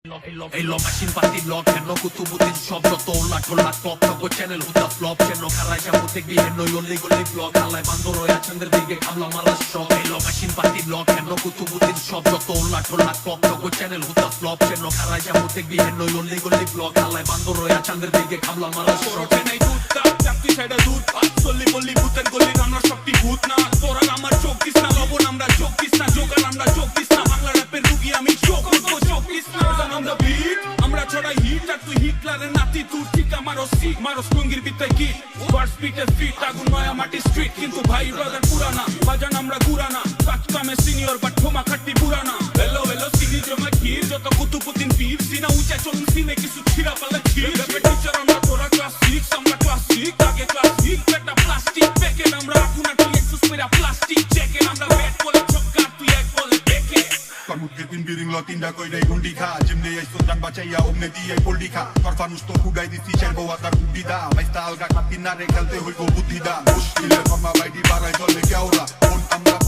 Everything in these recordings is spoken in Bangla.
এই ল মেশিন পাতি ল কেন কুতুবুদ্দিন সব যত লাখ লাখ টক টক চ্যানেল হুদা ফ্লপ কেন খারাই যা মুতে গিয়ে নই অলি গলি ব্লগ হালাই বান্দর হয়ে চন্দ্রের দিকে খামলা মারা শখ এই ল মেশিন পাতি ল কেন কুতুবুদ্দিন সব যত লাখ লাখ টক টক চ্যানেল হুদা ফ্লপ কেন খারাই যা মুতে গিয়ে নই অলি গলি ব্লগ হালাই বান্দর হয়ে চন্দ্রের দিকে খামলা মারা শখ পরোটে নাই দুধ কাপ চাকরি সাইডে দুধ ভাত চল্লি বললি ভূতের গলি আমরা শক্তি তোরা আমরা ছড়াই হিট আর তুই হিটলারের নাতি তুই ঠিক আমারও সিট মারো স্টুঙ্গির বিদ্যায় কি ফার্স্ট বিটে ফিট আগুন নয়া মাটি স্ট্রিট কিন্তু ভাই ব্রাদার পুরানা বাজান আমরা গুরানা কাজ কামে সিনিয়র বাট ঠোমা খাট্টি পুরানা এলো এলো সিনি জমা ক্ষীর যত কুতুবুদ্দিন পীর সিনা উঁচা চলুন সিনে কিছু ছিড়া পালে ক্ষীর র্যাপের টিচার আমরা তোরা ক্লাস সিক্স আমরা ক্লাস সিক্স আগে ক্লাস সিক্স একটা প্লাস্টিক প্যাকেট আমরা আগুনা তুই এক্সুস মেরা প্লাস্টিক জ্যাকেট আমরা ব্যাট বলে ছক্কা তুই এক বলে Karmutketin biring lotin da koire huldika Jimnei aizotan batxaia omneti aipoldika Farfan usto jugai dizi txerbo atar bundi da Baizta algak matinare kalte hoiko buti da Bush, ile forma bairi barra izolde gaurra On amra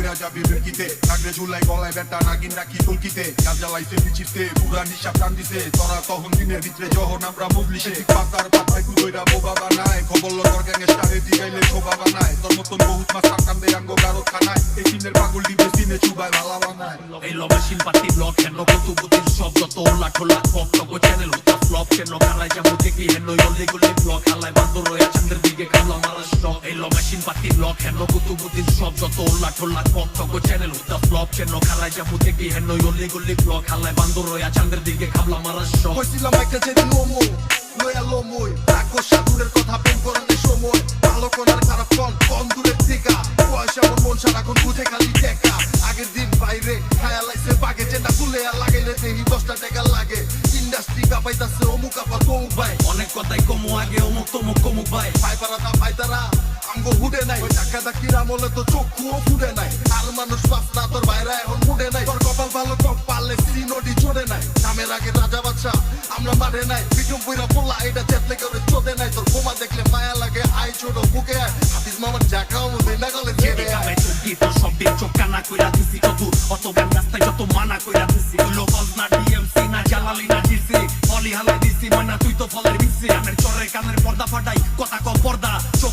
কইরা যাবি বেরকিতে নাগরে ঝুলাই গলায় বেটা নাগিন রাখি তুলকিতে কাজ জ্বালাইতে পিছিতে পুরা নিশা টান দিতে। তোরা তখন দিনের ভিতরে যখন আমরা মুগলিশে পাতার পাতায় কুদইরা বোবা বানায় খবর লতর গ্যাংয়ে স্টারে দিগাইলে শোভা বানায় তোর মতন বহুত মাছ কান্দে আঙ্গ গারো খানায়। এই দিনের পাগল দিবে সিনে চুবায় ভালা বানায় এই ল মেশিন পাতি ল কেন কুতুবুদ্দিন সব যত লাখ লাখ টক টক চ্যানেল হুদা ফ্লপ কেন খারাই যা মুতে গিয়ে নই অলি গলি ব্লগ হালাই বান্দর হয়ে চন্দ্রের দিকে খামলা মারা শখ। এই ল মেশিন পাতি ল কেন কুতুবুদ্দিন সব যত লাখ লাখ টক টক চ্যানেল হুদা ফ্লপ কেন খারাই যা মুতে গিয়ে নই অলি গলি ব্লগ হালাই বান্দর হয়ে চন্দ্রের দিকে খামলা মারা শখ। কইছিলাম একটা যেদিন লোমো লয়া লোমই। রাক্ষস সাধুরের কথা প্রেম করানোর সময়। ভালো কোনার খারাপ ফল কম দূরের থেকে পয়সা মন মন সারাক্ষণ বুঝে খালি টেকা আগের দিন বাইরে খায়া লাইছে বাগে। যেটা খুলে আর লাগাইলে দেহি দশটা টাকা লাগে। ইন্ডাস্ট্রি কাপাইতাছে অমুক আবার তমুক ভাই। অনেক কথাই কমু আগে অমুক তমুক কমুক ভাই। ভাই পারাতা ভাই তারা। আমগো হুডে নাই। টাকা দাকির আমলে তো চক্ষুও ফুডে নাই। আর মানুষ বাস্তা তোর বাইরে এখন মুডে নাই। তোর কপাল ভালো কপ পারলে সিনোডি চড়ে নাই। নামের আগে রাজা বাদশা আমরা মারে নাই। বিক্রম বইরা পোলা এটা চেতলে করে চোদে নাই। তোর বোমা দেখলে মায়া লাগে আই ছোট বুকে আয়। হাফিজ মামার জাকাও মুদে না গলে ছেড়ে আয় তোর সব দিন চোখ কানা কইরা দিছি যত অত গান রাস্তায় যত মানা কইরা দিছি। হইল বজনা ডিএমসি না জালালি, না জিসি। ফলি হালাই দিছি, ময়না তুই তো ফলের বিসি আমের চরের কানের পর্দা ফাটাই, কথা কম পর্দা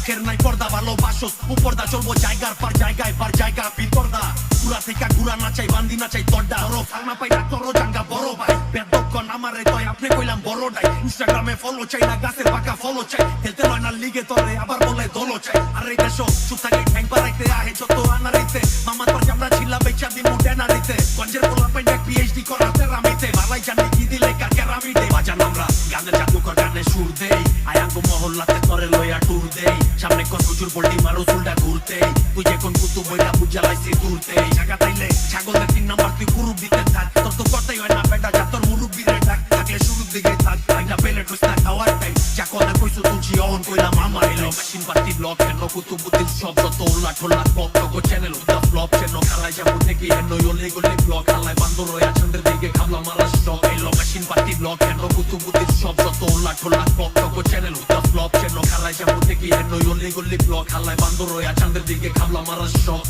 চোখের নাই পর্দা ভালোবাসস উপর্দা, চলবো জায়গার পার জায়গায়, পার জায়গা পর্দা। পুরা থেকে গুড়া না চাই, বান্দি না চাই তড্ডা ধরো ফাংনা পাই না জাঙ্গা বড় ভাই। বেদক্ষণ আমারে তয় আপনি কইলাম বড়টাই ইনস্টাগ্রামে ফলো চাই না, গাছের পাকা ফলো চাই। খেলতে হয় না লিগে তোরে আবার বলে দলো চাই। আর দেশ, চুপ থাকে, ঠ্যাং পারাইতে আহে যত আনারিতে মামা, তোর চামড়া ছিলা বেচা দিমু ডেনারিতে। গঞ্জের পোলা পেন্ডে পিএইচডি করা তেরামিতে মালাই জানি কি দিলে কাকেরামিতে বাজান আমরা গানের জাদুকর গানে সুর দেই। আয়াঙ্গ মহল্লাতে তরে লইয়া সামনে কর প্রচুর বললি, মারো চুলটা ঘুরতে। তুই যে কোন কুতু বইটা বুঝালাইছি দূরতে ছাগা তাইলে ছাগলের তিন নাম্বার তুই কুরুপ দিতে থাক। তোর তো কথাই হয় না, বেটা ব্লক কেন কুতুবুদ্দিন সব যত উল্লা ঠোল্লা পক টক চ্যানেল উদ্দা ফ্লপ কেন খালাই যাব থেকে হেন অলি গলি ব্লক হালাই বান্দর হয়ে চন্দ্রের দিকে, খামলা মারা শখ এলো মেশিন পাতি ব্লক কেন কুতুবুদ্দিন সব যত উল্লা ঠোল্লা পক টক চ্যানেল উদ্দা ফ্লপ কেন খালাই যাব থেকে হেন অলি গলি ব্লক হালাই বান্দর হয়ে চন্দ্রের দিকে, খামলা মারা শখ